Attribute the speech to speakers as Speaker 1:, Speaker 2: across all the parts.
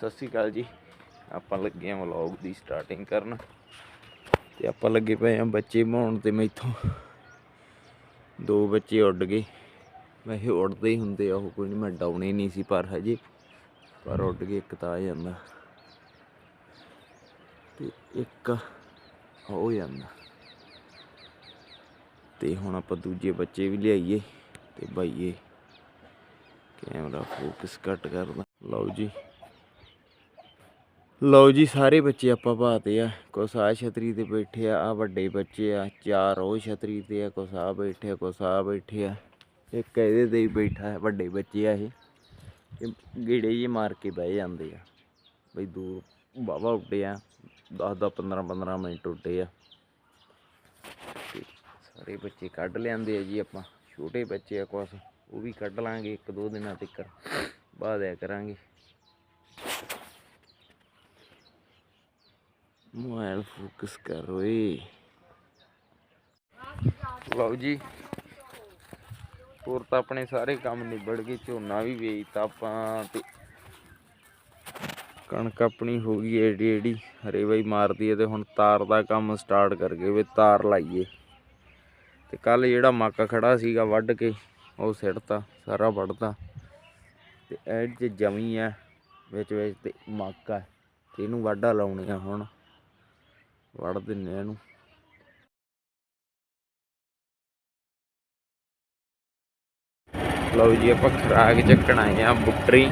Speaker 1: ਸਤਿ ਸ਼੍ਰੀ ਅਕਾਲ ਜੀ। ਆਪਾਂ ਲੱਗੇ ਆ ਵਲੌਗ ਦੀ ਸਟਾਰਟਿੰਗ ਕਰਨ ਤੇ ਆਪਾਂ ਲੱਗੇ ਪਏ ਆ ਬੱਚੇ ਬਣਾਉਣ ਤੇ ਮੈਥੋਂ। ਦੋ ਬੱਚੇ ਉੱਡ ਗਏ। ਵੈਸੇ ਉੱਡਦੇ ਹੀ ਹੁੰਦੇ ਆ, ਉਹ ਕੋਈ ਨਹੀਂ ਮੈਂ ਡਾਉਣੇ ਨਹੀਂ ਸੀ ਪਰ ਹਜੇ। ਪਰ ਉੱਡ ਗਏ, ਇੱਕ ਤਾਂ ਆ ਜਾਂਦਾ। ਤੇ ਇੱਕ ਹੋ ਜਾਂਦਾ। ਤੇ ਹੁਣ ਆਪਾਂ ਦੂਜੇ ਬੱਚੇ ਵੀ ਲਿਆਈਏ ਤੇ ਬਾਈਏ। ਕੈਮਰਾ ਫੋਕਸ ਘੱਟ ਕਰਦਾ। ਲਓ ਜੀ। ਲਓ ਜੀ, ਸਾਰੇ ਬੱਚੇ ਆਪਾਂ ਪਾਤੇ ਆ। ਕੁਛ ਆ ਛਤਰੀ ਤੇ ਬੈਠੇ ਆ ਆ ਵੱਡੇ ਬੱਚੇ ਆ, ਚਾਰ ਉਹ ਛਤਰੀ ਤੇ ਆ, ਕੁਛ ਆ ਬੈਠੇ ਆ, ਕੁਛ ਆ ਬੈਠੇ ਆ। ਇੱਕ ਇਹਦੇ ਤੇ ਹੀ ਬੈਠਾ ਹੈ, ਵੱਡੇ ਬੱਚੇ ਆ ਇਹ। ਗੇੜੇ ਜੇ ਮਾਰ ਕੇ ਬਹਿ ਜਾਂਦੇ ਆ। ਬਈ ਦੂਰ ਵਾਹਵਾ ਉੱਡੇ ਆ 10 10 15 15 ਮਿੰਟ ਉੱਡੇ ਆ। ਸਾਰੇ ਬੱਚੇ ਕੱਢ ਲਿਆਂਦੇ ਆ ਜੀ ਆਪਾਂ। ਛੋਟੇ ਬੱਚੇ ਆ ਕੁਛ, ਉਹ ਵੀ ਕੱਢ ਲਾਂਗੇ ਇੱਕ ਦੋ ਦਿਨਾਂ ਤੱਕ। ਬਾਅਦ ਆ ਕਰਾਂਗੇ। ਮੋਬਾਈਲ ਫੋਕਸ ਕਰ ਓਏ। ਲਓ ਜੀ। ਹੋਰ ਤਾਂ ਆਪਣੇ ਸਾਰੇ ਕੰਮ ਨਿਬੜ ਗਏ, ਝੋਨਾ ਵੀ ਵੇਚਤਾ ਆਪਾਂ ਤੇ ਕਣਕ ਆਪਣੀ ਹੋ ਗਈ ਏਡੀ ਏਡੀ। ਹਰੇ ਬਾਈ ਮਾਰਦੀ ਹੈ ਤੇ ਹੁਣ ਤਾਰ ਦਾ ਕੰਮ ਸਟਾਰਟ ਕਰ ਗਏ ਵੀ ਤਾਰ ਲਾਈਏ। ਤੇ ਕੱਲ ਜਿਹੜਾ ਮੱਕ ਖੜਾ ਸੀਗਾ ਵੱਢ ਕੇ, ਉਹ ਸਿੱਟਤਾ, ਸਾਰਾ ਵੱਢਤਾ। ਤੇ ਐਡ 'ਚ ਜਮੀ ਆ, ਵਿੱਚ ਵਿੱਚ ਤੇ ਮੱਕ ਆ। ਤੇ ਇਹਨੂੰ ਵਾਢਾ ਲਾਉਣੇ ਆ ਹੁਣ। ਵੜ ਦਿੰਨੇ ਇਹਨੂੰ। ਲਓ ਜੀ, ਆਪਾਂ ਖਰਾਕ ਚੱਕਣ ਆਏ ਆ ਬੁੱਟਰੀ।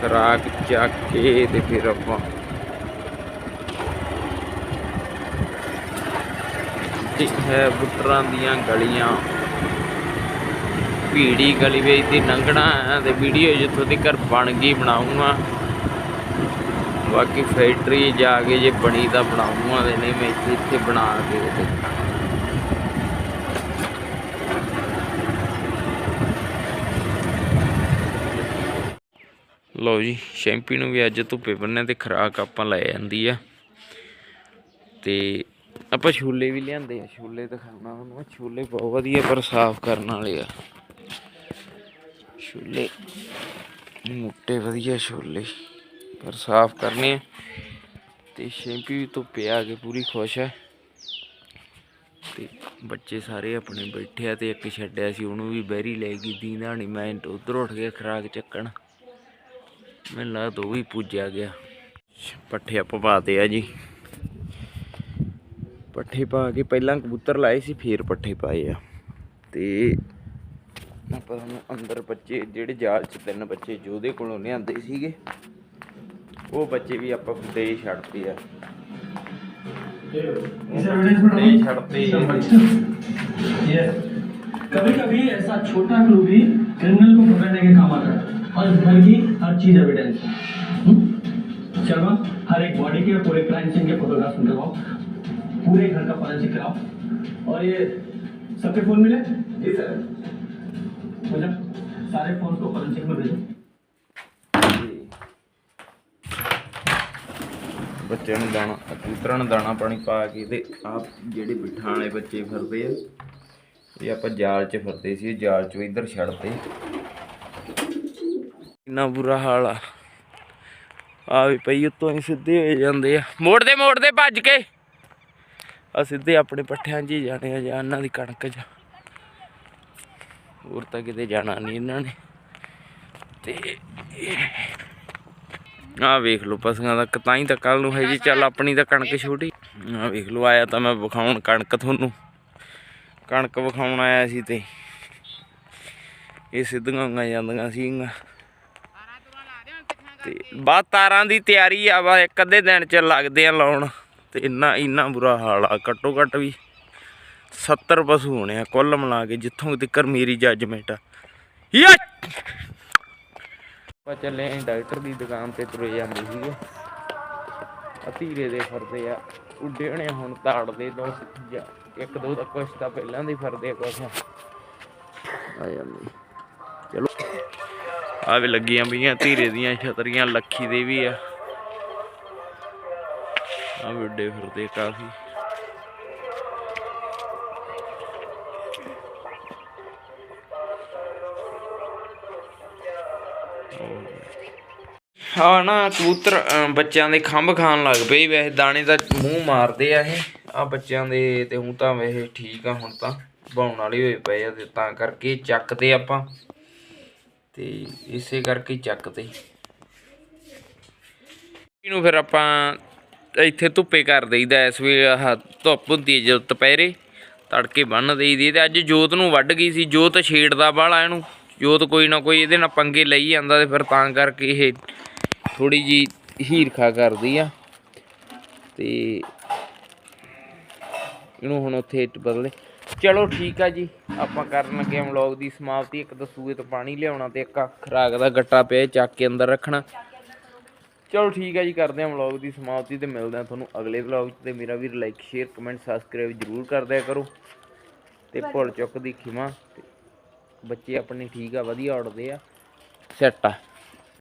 Speaker 1: ਖਰਾਕ ਚੱਕ ਕੇ ਤੇ ਫਿਰ ਆਪਾਂ ਇਹ ਹੈ ਬੁੱਟਰਾਂ ਦੀਆਂ ਗਲੀਆਂ। ਭੀੜੀ ਗਲੀ ਵਿੱਚ ਦੀ ਲੰਘਣਾ ਤੇ ਵੀਡੀਓ ਜਿੱਥੋਂ ਤੱਕ ਬਣ ਗਈ ਬਣਾਉਂਗਾ। ਬਾਕੀ ਫੈਕਟਰੀ ਜਾ ਕੇ ਜੇ ਬਣੀ ਤਾਂ ਬਣਾਉਂਗਾ ਤੇ ਨਹੀਂ ਮੈਂ ਇੱਥੇ ਇੱਥੇ ਬਣਾ ਕੇ ਤੇ ਲਓ ਜੀ, ਸ਼ੈਂਪੀ ਨੂੰ ਵੀ ਅੱਜ ਧੁੱਪੇ ਬੰਨੇ ਤੇ ਖਰਾਕ ਆਪਾਂ ਲੈ ਜਾਂਦੀ ਆ। ਤੇ ਆਪਾਂ ਛੋਲੇ ਵੀ ਲਿਆਂਦੇ ਆ, ਛੋਲੇ ਦਿਖਾਉਣਾ ਉਹਨੂੰ ਛੋਲੇ ਬਹੁਤ ਵਧੀਆ ਪਰ ਸਾਫ਼ ਕਰਨ ਵਾਲੇ ਆ। ਛੋਲੇ, ਮੋਟੇ ਵਧੀਆ ਛੋਲੇ। ਪਰ ਸਾਫ਼ ਕਰਨੇ ਆ ਤੇ ਸ਼ੈਂਪੀ ਵੀ ਧੁੱਪੇ ਆ ਕੇ ਪੂਰੀ ਖੁਸ਼ ਹੈ। ਤੇ ਬੱਚੇ ਸਾਰੇ ਆਪਣੇ ਬੈਠੇ ਆ ਤੇ ਇੱਕ ਛੱਡਿਆ ਸੀ, ਉਹਨੂੰ ਵੀ ਬਹਿਰੀ ਲੈ ਗਈ, ਦੀਂਦਾ ਨਹੀਂ ਮੈਂ ਉਧਰ ਉੱਠ ਗਿਆ ਖਰਾਕ ਚੱਕਣ। ਮੈਨੂੰ ਲੱਗਦਾ ਉਹ ਵੀ ਪੂਜਿਆ ਗਿਆ। ਪੱਠੇ ਆਪਾਂ ਪਾਤੇ ਆ ਜੀ। ਪੱਠੇ ਪਾ ਕੇ ਪਹਿਲਾਂ ਕਬੂਤਰ ਲਾਏ ਸੀ, ਫੇਰ ਪੱਠੇ ਪਾਏ ਆ। ਤੇ ਆਪਾਂ ਨੂੰ ਅੰਦਰ ਬੱਚੇ, ਜਿਹੜੇ ਜਾਲ ਚ ਤਿੰਨ ਬੱਚੇ ਜੋਦੇ ਕੋਲੋਂ ਲਿਆਂਦੇ ਸੀਗੇ। ਉਹ ਬੱਚੇ ਵੀ ਆਪਾਂ ਫੁੱਟੇ ਹੀ ਛੱਡਤੇ ਆ
Speaker 2: इस एविडेंस में
Speaker 1: नहीं छड़ते ही हैं।
Speaker 2: ये कभी कभी ऐसा छोटा क्लू भी क्रिमिनल को पकड़ने के काम आता है और इस घर की हर चीज एविडेंस है हम्म? शर्मा हर एक बॉडी के और पूरे क्राइम सीन के फोटोग्राफ निकलवाओ पूरे घर का फॉरेंसिक कराओ और ये सबके फोन मिले जी सर पूजा सारे फोन को फॉरेंसिक में भेजो
Speaker 1: ਬੱਚਿਆਂ ਨੂੰ ਦਾਣਾ, ਕਬੂਤਰਾਂ ਨੂੰ ਦਾਣਾ ਪਾਣੀ ਪਾ ਕੇ ਤੇ ਆ ਜਿਹੜੇ ਬਿਠਾਂ ਵਾਲੇ ਬੱਚੇ ਫਿਰਦੇ ਆ, ਇਹ ਆਪਾਂ ਜਾਲ 'ਚ ਫਿਰਦੇ ਸੀ ਜਾਲ 'ਚੋਂ ਇੱਧਰ ਛੱਡਦੇ। ਇੰਨਾ ਬੁਰਾ ਹਾਲ ਆ। ਆ ਵੀ ਪਈ ਉੱਤੋਂ ਹੀ ਸਿੱਧੇ ਹੋ ਜਾਂਦੇ ਆ। ਮੋੜਦੇ ਮੋੜਦੇ, ਭੱਜ ਕੇ। ਆ ਸਿੱਧੇ ਆਪਣੇ ਪੱਠਿਆਂ 'ਚ ਹੀ ਜਾਣੇ ਆ, ਜਾਂ ਇਹਨਾਂ ਦੀ ਕਣਕ 'ਚ। ਹੋਰ ਤਾਂ ਕਿਤੇ ਜਾਣਾ ਨਹੀਂ ਇਹਨਾਂ ਨੇ। ਤੇ ਆ ਵੇਖ ਲਓ ਪਸ਼ੂਆਂ ਦਾ ਤਾਂ ਹੀ ਤਾਂ ਕੱਲ ਨੂੰ ਹੈ ਜੀ ਚੱਲ ਆਪਣੀ ਤਾਂ ਕਣਕ ਛੋਟੀ। ਆ ਵੇਖ ਲਓ, ਆਇਆ ਤਾਂ ਮੈਂ ਵਿਖਾਉਣ ਕਣਕ ਤੁਹਾਨੂੰ। ਕਣਕ ਵਿਖਾਉਣ ਆਇਆ ਸੀ ਤੇ। ਇਹ ਸਿੱਧੀਆਂ ਜਾਂਦੀਆਂ ਸੀਗੀਆਂ। ਤੇ ਬਾ ਤਾਰਾਂ ਦੀ ਤਿਆਰੀ ਆ ਵਾ ਇੱਕ ਅੱਧੇ ਦਿਨ ਚ ਲੱਗਦੇ ਆ ਲਾਉਣ। ਤੇ ਇੰਨਾ ਇੰਨਾ ਬੁਰਾ ਹਾਲ ਆ, ਘੱਟੋ ਘੱਟ ਵੀ 70 ਪਸ਼ੂ ਹੋਣੇ ਆ, ਕੁੱਲ ਮਿਲਾ ਕੇ, ਜਿੱਥੋਂ ਤੱਕ ਮੇਰੀ ਜੱਜਮੈਂਟ ਆ। ਯਾ! ਆਪਾਂ ਚੱਲੇ ਆਂ ਡਾਕਟਰ ਦੀ ਦੁਕਾਨ ਤੇ ਤੁਰੇ ਜਾਂਦੇ ਸੀਗੇ। ਆ ਧੀਰੇ ਦੇ ਫਿਰਦੇ ਆ। ਉੱਡੇ ਹੋਣੇ ਹੁਣ ਤਾੜਦੇ ਦੋ ਇੱਕ ਦੋ ਦਾ ਕੁਛ ਤਾਂ ਪਹਿਲਾਂ ਦੇ ਫਿਰਦੇ ਆ ਕੁਛ। ਆ ਜਾਂਦੇ। ਚਲੋ। ਆ ਵੀ ਲੱਗੀਆਂ ਪਈਆਂ ਧੀਰੇ ਦੀਆਂ ਛਤਰੀਆਂ, ਲੱਖੀ ਦੇ ਵੀ ਆ। ਆ ਵੀ ਉੱਡੇ ਫਿਰਦੇ ਕਾਫੀ। ਆ ਨਾ ਕਬੂਤਰ ਬੱਚਿਆਂ ਦੇ ਖੰਭ ਖਾਣ ਲੱਗ ਪਏ ਵੈਸੇ ਦਾਣੇ ਦਾ ਮੂੰਹ ਮਾਰਦੇ ਆ ਇਹ। ਆ ਬੱਚਿਆਂ ਦੇ ਤੇ ਹੁਣ ਤਾਂ ਵੈਸੇ ਠੀਕ ਆ, ਹੁਣ ਤਾਂ ਬਾਉਣ ਵਾਲੇ ਹੋਏ ਪਏ ਆ ਤੇ ਤਾਂ ਕਰਕੇ ਚੱਕਦੇ ਆਪਾਂ। ਤੇ ਇਸੇ ਕਰਕੇ ਹੀ ਚੱਕਦੇ। ਇਹਨੂੰ ਫਿਰ ਆਪਾਂ ਇੱਥੇ ਧੁੱਪੇ ਕਰ ਦੇਈਦਾ, ਇਸ ਵੇਲੇ ਆਹ ਧੁੱਪ ਹੁੰਦੀ ਹੈ ਜਦੋਂ ਦੁਪਹਿਰੇ ਤੜਕੇ ਬੰਨ ਦੇਈਦੀ ਤੇ ਅੱਜ ਜੋਤ ਨੂੰ ਵੱਢ ਗਈ ਸੀ। ਜੋਤ ਛੇੜਦਾ ਬਾਹਲਾ ਇਹਨੂੰ। ਜੋਤ ਕੋਈ ਨਾ ਕੋਈ ਇਹਦੇ ਨਾਲ ਪੰਗੇ ਲਈ ਜਾਂਦਾ ਤੇ ਫਿਰ ਤਾਂ ਕਰਕੇ ਇਹ ਥੋੜੀ ਜੀ ਹੀਰਖਾ ਕਰਦੀ ਆ। ਤੇ ਇਹਨੂੰ ਹੁਣ ਉੱਥੇ ਬਦਲੇ ਚਲੋ ਠੀਕ ਆ ਜੀ, ਆਪਾਂ ਕਰਨ ਲੱਗੇ ਹਾਂ ਵਲੌਗ ਦੀ ਸਮਾਪਤੀ। ਇੱਕ ਤਾਂ ਸੂਏ ਤੋਂ ਪਾਣੀ ਲਿਆਉਣਾ ਤੇ ਇੱਕ ਆਹ ਖਰਾਕ ਦਾ ਗੱਟਾ ਪਿਆ ਚੱਕ ਕੇ ਅੰਦਰ ਰੱਖਣਾ। ਚਲੋ ਠੀਕ ਹੈ ਜੀ, ਕਰਦੇ ਹਾਂ ਵਲੌਗ ਦੀ ਸਮਾਪਤੀ ਤੇ ਮਿਲਦੇ ਹਾਂ ਤੁਹਾਨੂੰ ਅਗਲੇ ਵਲੌਗ 'ਚ ਤੇ ਮੇਰਾ ਵੀ ਲਾਈਕ ਸ਼ੇਅਰ ਕਮੈਂਟ ਸਬਸਕ੍ਰਾਈਬ ਜਰੂਰ ਕਰ ਦਿਆ ਕਰੋ। ਤੇ ਭੁੱਲ ਚੁੱਕ ਦੀ ਖਿਮਾ। ਬੱਚੇ ਆਪਣੇ ਠੀਕ ਆ ਵਧੀਆ ਉੜਦੇ ਆ। ਸੈੱਟ ਆ।